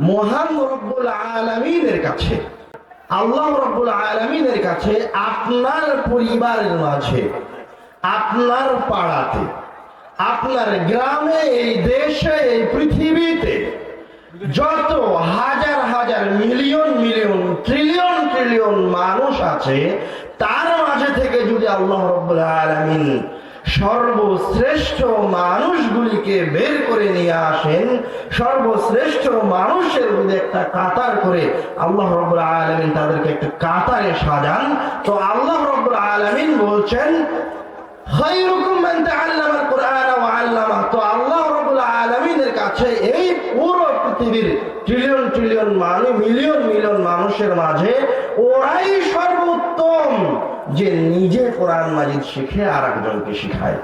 মহান রব্বুল আলমিনের কাছে, আল্লাহ রব্বুল আলমিনের কাছে, আপনার পরিবারের মাঝে, আপনার পাড়াতে, আপনার গ্রামে, এই দেশে, এই পৃথিবীতে যত হাজার হাজার মিলিয়ন মিলিয়ন, ট্রিলিয়ন ট্রিলিয়ন মানুষ আছে, তার মাঝে থেকে যদি আল্লাহ রব্বুল আলমিন সর্বশ্রেষ্ঠ মানুষগুলিকে বের করে নিয়ে আসেন, সর্বশ্রেষ্ঠ মানুষের মধ্যে একটা কাতার করে আল্লাহ রব্বুল আলমিন তাদেরকে একটা কাতারে সাজান। তো আল্লাহ রব্বুল আলমিন বলছেন মান তো মিলিয়ন মানুষের মাঝে ওরাই যে নিজে কোরআন মাজিদ শিখে আর একজনকে শিখায়।